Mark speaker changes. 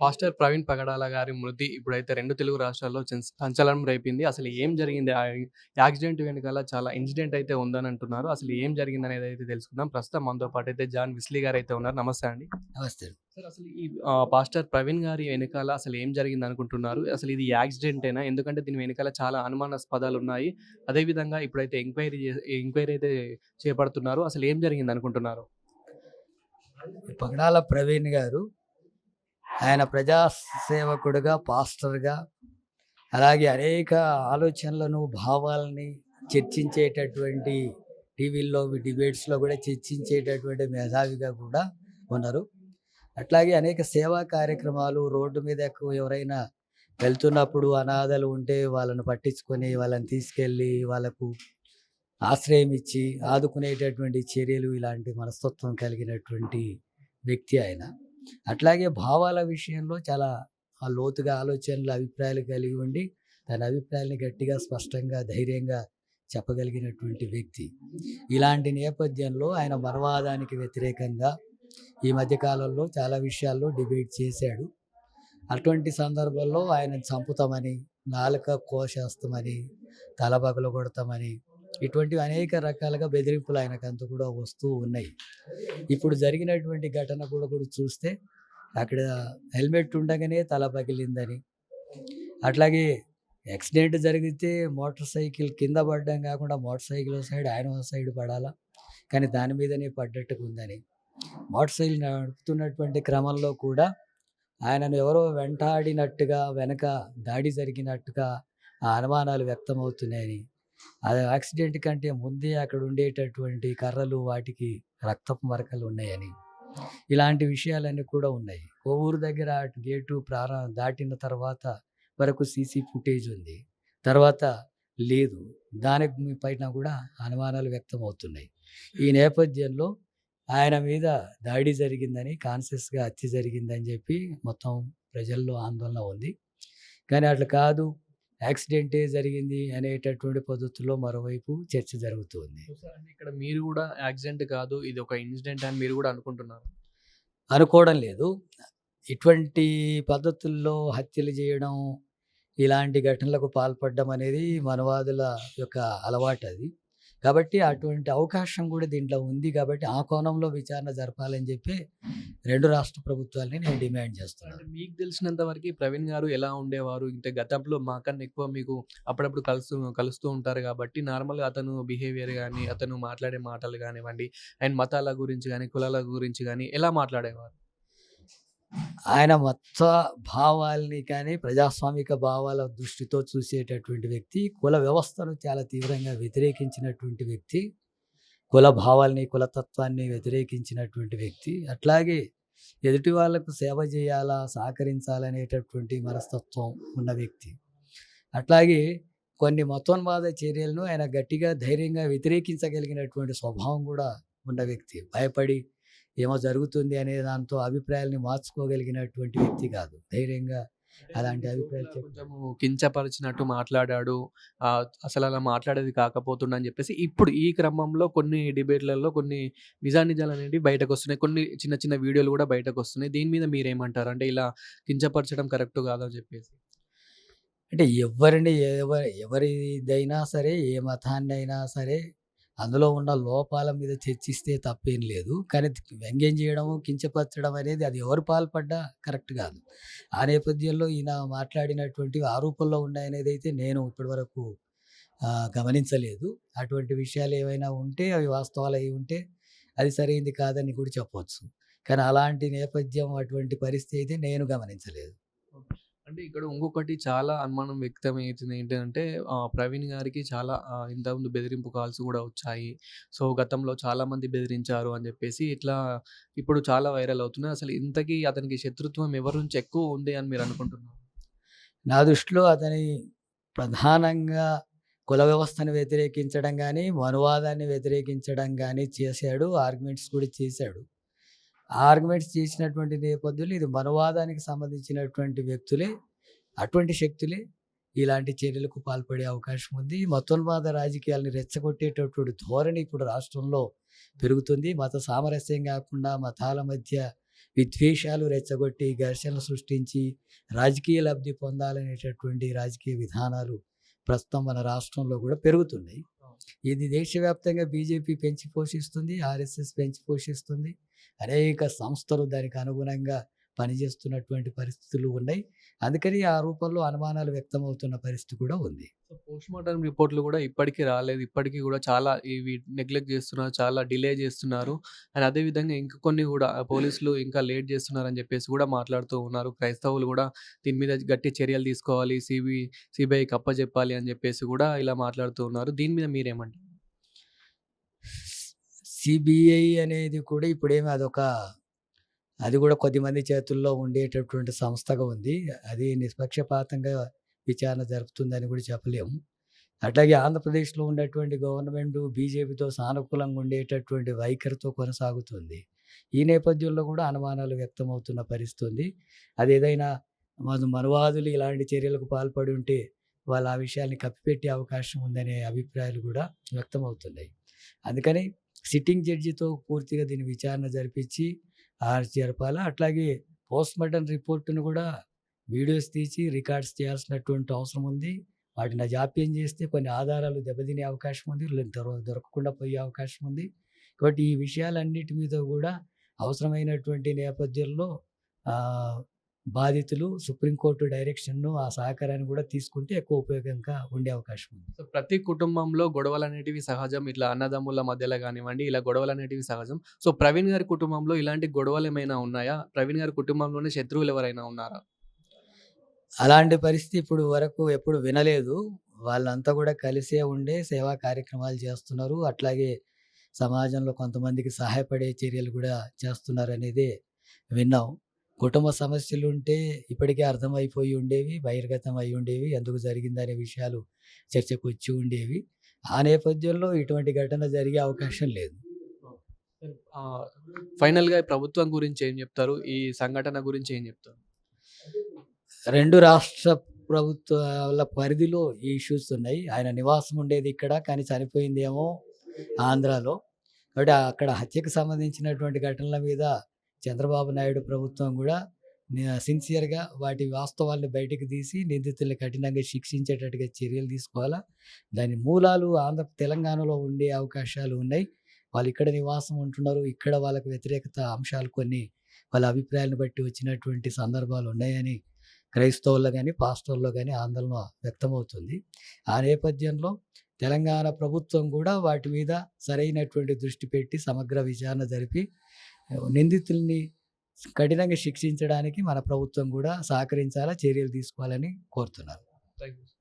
Speaker 1: Pastor Praveen పగడాల గారి మృతి ఇప్పుడైతే రెండు తెలుగు రాష్ట్రాల్లో సంచలనం రేపింది. అసలు ఏం జరిగింది? ఆ యాక్సిడెంట్ వెనకాల చాలా ఇన్సిడెంట్ అయితే ఉందని అంటున్నారు అసలు ఏం జరిగింది అనేది అయితే తెలుసుకుందాం. ప్రస్తుతం మనతో పాటు అయితే జాన్ విస్లీ గారు అయితే ఉన్నారు. నమస్తే అండి.
Speaker 2: నమస్తే.
Speaker 1: సార్ అసలు ఈ పాస్టర్ ప్రవీణ్ గారి వెనకాల అసలు ఏం జరిగింది అనుకుంటున్నారు అసలు ఇది యాక్సిడెంటేనా? ఎందుకంటే దీని వెనకాల చాలా అనుమానాస్పదాలు ఉన్నాయి. అదేవిధంగా ఇప్పుడైతే ఎంక్వైరీ ఎంక్వైరీ అయితే చేపడుతున్నారు. అసలు ఏం జరిగింది అనుకుంటున్నారు
Speaker 2: పగడాల ప్రవీణ్ గారు ఆయన ప్రజాసేవకుడుగా పాస్టర్గా అలాగే అనేక ఆలోచనలను భావాలని చర్చించేటటువంటి టీవీల్లో డిబేట్స్లో కూడా చర్చించేటటువంటి మేధావిగా కూడా ఉన్నారు. అట్లాగే అనేక సేవా కార్యక్రమాలు రోడ్డు మీద ఎక్కువ ఎవరైనా వెళ్తున్నప్పుడు అనాథలు ఉంటే వాళ్ళను పట్టించుకొని వాళ్ళని తీసుకెళ్ళి వాళ్ళకు ఆశ్రయం ఇచ్చి ఆదుకునేటటువంటి చర్యలు ఇలాంటి మనస్తత్వం కలిగినటువంటి వ్యక్తి ఆయన. అట్లాగే భావాల విషయంలో చాలా ఆ లోతుగా ఆలోచనలు అభిప్రాయాలు కలిగి ఉండి తన అభిప్రాయాన్ని గట్టిగా స్పష్టంగా ధైర్యంగా చెప్పగలిగినటువంటి వ్యక్తి. ఇలాంటి నేపథ్యంలో ఆయన మరవాదానికి వ్యతిరేకంగా ఈ మధ్యకాలంలో చాలా విషయాల్లో డిబేట్ చేశాడు. అటువంటి సందర్భంలో ఆయన చంపుతామని నాలుక కోసేస్తామని తలబగలు కొడతామని ఇటువంటి అనేక రకాలుగా బెదిరింపులు ఆయనకంతా కూడా వస్తూ ఉన్నాయి. ఇప్పుడు జరిగినటువంటి ఘటన కూడా కూడా చూస్తే అక్కడ హెల్మెట్ ఉండగానే తల పగిలిందని. అట్లాగే యాక్సిడెంట్ జరిగితే మోటార్ సైకిల్ కింద పడడం కాకుండా మోటార్ సైకిల్ సైడ్ ఆయన సైడ్ పడాలా? కానీ దాని మీదనే పడ్డట్టుగా ఉందని. మోటార్ సైకిల్ నడుపుతున్నటువంటి క్రమంలో కూడా ఆయనను ఎవరో వెంటాడినట్టుగా వెనక దాడి జరిగినట్టుగా ఆ అనుమానాలు వ్యక్తమవుతున్నాయని అది యాక్సిడెంట్ కంటే ముందే అక్కడ ఉండేటటువంటి కర్రలు వాటికి రక్తపు మరకలు ఉన్నాయని. ఇలాంటి విషయాలన్నీ కూడా ఉన్నాయి. కోవూరు దగ్గర గేటు ప్రారంభ దాటిన తర్వాత వరకు సీసీ ఫుటేజ్ ఉంది. తర్వాత లేదు. దాని పైన కూడా అనుమానాలు వ్యక్తం అవుతున్నాయి ఈ నేపథ్యంలో ఆయన మీద దాడి జరిగిందని కాన్షియస్గా హత్య జరిగిందని చెప్పి మొత్తం ప్రజల్లో ఆందోళన ఉంది. కానీ అట్లా కాదు. యాక్సిడెంటే జరిగింది అనేటటువంటి పద్ధతిలో మరోవైపు చర్చ జరుగుతుంది.
Speaker 1: ఇక్కడ మీరు కూడా యాక్సిడెంట్ కాదు ఇది ఒక ఇన్సిడెంట్ అని మీరు కూడా అనుకుంటున్నారు.
Speaker 2: అనుకోవడం లేదు. ఇటువంటి పద్ధతుల్లో హత్యలు చేయడం ఇలాంటి ఘటనలకు పాల్పడడం అనేది మనవాదుల యొక్క అలవాటు అది కాబట్టి అటువంటి అవకాశం కూడా దీంట్లో ఉంది కాబట్టి ఆ కోణంలో విచారణ జరపాలని చెప్పి రెండు రాష్ట్ర ప్రభుత్వాలని నేను డిమాండ్ చేస్తున్నాను.
Speaker 1: అంటే మీకు తెలిసినంత వరకు ప్రవీణ్ గారు ఎలా ఉండేవారు? అంటే గతంలో మాకన్నా ఎక్కువ మీకు అప్పుడప్పుడు కలుస్తూ కలుస్తూ ఉంటారు కాబట్టి నార్మల్గా అతను బిహేవియర్ కానీ అతను మాట్లాడే మాటలు కానివ్వండి అండ్ మతాల గురించి కానీ కులాల గురించి కానీ ఎలా మాట్లాడేవారు?
Speaker 2: ఆయన మత భావాల్ని కానీ ప్రజాస్వామిక భావాల దృష్టితో చూసేటటువంటి వ్యక్తి కుల వ్యవస్థను చాలా తీవ్రంగా వ్యతిరేకించినటువంటి వ్యక్తి కుల భావాల్ని కులతత్వాన్ని వ్యతిరేకించినటువంటి వ్యక్తి. అట్లాగే ఎదుటి వాళ్ళకు సేవ చేయాలా సహకరించాలనేటటువంటి మనస్తత్వం ఉన్న వ్యక్తి. అట్లాగే కొన్ని మతోన్మాద చర్యలను ఆయన గట్టిగా ధైర్యంగా వ్యతిరేకించగలిగినటువంటి స్వభావం కూడా ఉన్న వ్యక్తి. భయపడి ఏమో జరుగుతుంది అనే దాంతో అభిప్రాయాల్ని మార్చుకోగలిగినటువంటి వ్యక్తి కాదు. ధైర్యంగా అలాంటి అభిప్రాయాలు
Speaker 1: కొంచెము కించపరిచినట్టు మాట్లాడాడు అసలు అలా మాట్లాడేది కాకపోతుండ అని చెప్పేసి ఇప్పుడు ఈ క్రమంలో కొన్ని డిబేట్లలో కొన్ని నిజానిజాలు అనేవి బయటకు వస్తున్నాయి కొన్ని చిన్న చిన్న వీడియోలు కూడా బయటకు వస్తున్నాయి దీని మీద మీరేమంటారు? అంటే ఇలా కించపరచడం కరెక్ట్ కాదని చెప్పేసి.
Speaker 2: అంటే ఎవరిని ఎవరి ఎవరిదైనా సరే ఏ మతాన్ని అయినా సరే అందులో ఉన్న లోపాల మీద చర్చిస్తే తప్పేం లేదు. కానీ వ్యంగ్యం చేయడం కించపరచడం అనేది అది ఎవరు పాల్పడ్డా కరెక్ట్ కాదు. ఆ నేపథ్యంలో ఈయన మాట్లాడినటువంటి ఆరోపణలో ఉన్నాయనేది అయితే నేను ఇప్పటివరకు గమనించలేదు. అటువంటి విషయాలు ఏవైనా ఉంటే అవి వాస్తవాలు అయి ఉంటే అది సరైంది కాదని కూడా చెప్పవచ్చు కానీ అలాంటి నేపథ్యం అటువంటి పరిస్థితి అయితే నేను గమనించలేదు.
Speaker 1: అంటే ఇక్కడ ఇంకొకటి చాలా అనుమానం వ్యక్తం అవుతుంది ఏంటంటే ప్రవీణ్ గారికి చాలా ఇంతకుముందు బెదిరింపు కాల్స్ కూడా వచ్చాయి. సో గతంలో చాలా మంది బెదిరించారు అని చెప్పేసి ఇట్లా ఇప్పుడు చాలా వైరల్ అవుతున్నాయి. అసలు ఇంతకీ అతనికి శత్రుత్వం ఎవరి నుంచి ఎక్కువ ఉంది అని మీరు అనుకుంటున్నారు?
Speaker 2: నా దృష్టిలో అతని ప్రధానంగా కుల వ్యవస్థను వ్యతిరేకించడం కానీ మనువాదాన్ని వ్యతిరేకించడం కానీ చేశాడు ఆర్గ్యుమెంట్స్ కూడా చేశాడు. ఆర్గ్యుమెంట్స్ చేసినటువంటి నేపథ్యంలో ఇది మనవాదానికి సంబంధించినటువంటి వ్యక్తులే అటువంటి శక్తులే ఇలాంటి చర్యలకు పాల్పడే అవకాశం ఉంది. మతోన్మాద రాజకీయాలను రెచ్చగొట్టేటటువంటి ధోరణి ఇప్పుడు రాష్ట్రంలో పెరుగుతుంది. మత సామరస్యం కాకుండా మతాల మధ్య విద్వేషాలు రెచ్చగొట్టి ఘర్షణలు సృష్టించి రాజకీయ లబ్ధి పొందాలనేటటువంటి రాజకీయ విధానాలు ప్రస్తుతం మన రాష్ట్రంలో కూడా పెరుగుతున్నాయి. ఇది దేశవ్యాప్తంగా బీజేపీ పెంచి పోషిస్తుంది ఆర్ఎస్ఎస్ పెంచి పోషిస్తుంది. అనేక సంస్థలు దానికి అనుగుణంగా పనిచేస్తున్నటువంటి పరిస్థితులు ఉన్నాయి. అందుకని ఆ రూపంలో అనుమానాలు వ్యక్తమవుతున్న పరిస్థితి కూడా ఉంది.
Speaker 1: పోస్ట్ మార్టం రిపోర్ట్లు కూడా ఇప్పటికీ రాలేదు. ఇప్పటికీ కూడా చాలా ఇవి నెగ్లెక్ట్ చేస్తున్నారు చాలా డిలే చేస్తున్నారు. అండ్ అదేవిధంగా ఇంకా కొన్ని కూడా పోలీసులు ఇంకా లేట్ చేస్తున్నారు అని చెప్పేసి కూడా మాట్లాడుతూ ఉన్నారు. క్రైస్తవులు కూడా దీని మీద గట్టి చర్యలు తీసుకోవాలి సిబి సిబిఐకి అప్పచెప్పాలి అని చెప్పేసి కూడా ఇలా మాట్లాడుతూ ఉన్నారు. దీని మీద మీరేమంటారు?
Speaker 2: సిబిఐ అనేది కూడా ఇప్పుడేమి అదొక అది కూడా కొద్దిమంది చేతుల్లో ఉండేటటువంటి సంస్థగా ఉంది. అది నిష్పక్షపాతంగా విచారణ జరుపుతుందని కూడా చెప్పలేము. అట్లాగే ఆంధ్రప్రదేశ్లో ఉన్నటువంటి గవర్నమెంట్ బీజేపీతో సానుకూలంగా ఉండేటటువంటి వైఖరితో కొనసాగుతుంది. ఈ నేపథ్యంలో కూడా అనుమానాలు వ్యక్తమవుతున్న పరిస్థితి ఉంది అది ఏదైనా మన మనువాదులు ఇలాంటి చర్యలకు పాల్పడి ఉంటే వాళ్ళు ఆ విషయాన్ని కప్పిపెట్టే అవకాశం ఉందనే అభిప్రాయాలు కూడా వ్యక్తమవుతున్నాయి. అందుకని సిట్టింగ్ జడ్జితో పూర్తిగా దీని విచారణ జరిపించి ఆ జరపాలా? అట్లాగే పోస్ట్ మార్టం రిపోర్టును కూడా వీడియోస్ తీసి రికార్డ్స్ చేయాల్సినటువంటి అవసరం ఉంది. వాటిని జాప్యం చేస్తే కొన్ని ఆధారాలు దెబ్బతినే అవకాశం ఉంది. దొరకకుండా పోయే అవకాశం ఉంది. కాబట్టి ఈ విషయాలన్నిటి మీద కూడా అవసరమైనటువంటి నేపథ్యంలో బాధితులు సుప్రీంకోర్టు డైరెక్షన్ను ఆ సహకారాన్ని కూడా తీసుకుంటే ఎక్కువ ఉపయోగంగా ఉండే అవకాశం ఉంది.
Speaker 1: సో ప్రతి కుటుంబంలో గొడవలు అనేటివి సహజం. ఇట్లా అన్నదమ్ముల మధ్యలో కానివ్వండి ఇలా గొడవలు అనేటివి సహజం. సో ప్రవీణ్ గారి కుటుంబంలో ఇలాంటి గొడవలు ఏమైనా ఉన్నాయా? ప్రవీణ్ గారి కుటుంబంలోనే శత్రువులు ఎవరైనా ఉన్నారా?
Speaker 2: అలాంటి పరిస్థితి ఇప్పుడు వరకు ఎప్పుడు వినలేదు. వాళ్ళంతా కూడా కలిసే ఉండే సేవా కార్యక్రమాలు చేస్తున్నారు. అట్లాగే సమాజంలో కొంతమందికి సహాయపడే చర్యలు కూడా చేస్తున్నారు అనేది విన్నాం. కుటుంబ సమస్యలు ఉంటే ఇప్పటికే అర్థమైపోయి ఉండేవి బహిర్గతం అయి ఉండేవి ఎందుకు జరిగిందనే విషయాలు చర్చకు వచ్చి ఉండేవి. ఆ నేపథ్యంలో ఇటువంటి ఘటన జరిగే అవకాశం లేదు.
Speaker 1: ఆ, ఫైనల్గా ప్రభుత్వం గురించి ఏం చెప్తారు? ఈ సంఘటన గురించి ఏం చెప్తారు?
Speaker 2: రెండు రాష్ట్ర ప్రభుత్వాల పరిధిలో ఈ ఇష్యూస్ ఉన్నాయి. ఆయన నివాసం ఉండేది ఇక్కడ కానీ చనిపోయిందేమో ఆంధ్రాలో. కాబట్టి అక్కడ హత్యకు సంబంధించినటువంటి ఘటనల మీద చంద్రబాబు నాయుడు ప్రభుత్వం కూడా సిన్సియర్గా వాటి వాస్తవాలను బయటకు తీసి నిందితుల్ని కఠినంగా శిక్షించేటట్టుగా చర్యలు తీసుకోవాలా? దాని మూలాలు ఆంధ్ర తెలంగాణలో ఉండే అవకాశాలు ఉన్నాయి. వాళ్ళు ఇక్కడ నివాసం ఉంటున్నారు. ఇక్కడ వాళ్ళకు వ్యతిరేకత అంశాలు కొన్ని వాళ్ళ అభిప్రాయాలను బట్టి వచ్చినటువంటి సందర్భాలు ఉన్నాయని క్రైస్తవుల్లో కానీ పాస్టర్లో కానీ ఆందోళన వ్యక్తమవుతుంది. ఆ నేపథ్యంలో తెలంగాణ ప్రభుత్వం కూడా వాటి మీద సరైనటువంటి దృష్టి పెట్టి సమగ్ర విచారణ జరిపి నిందితుల్ని కఠినంగా శిక్షించడానికి మన ప్రభుత్వం కూడా సహకరించాలా చర్యలు తీసుకోవాలని కోరుతున్నారు.
Speaker 1: Thank you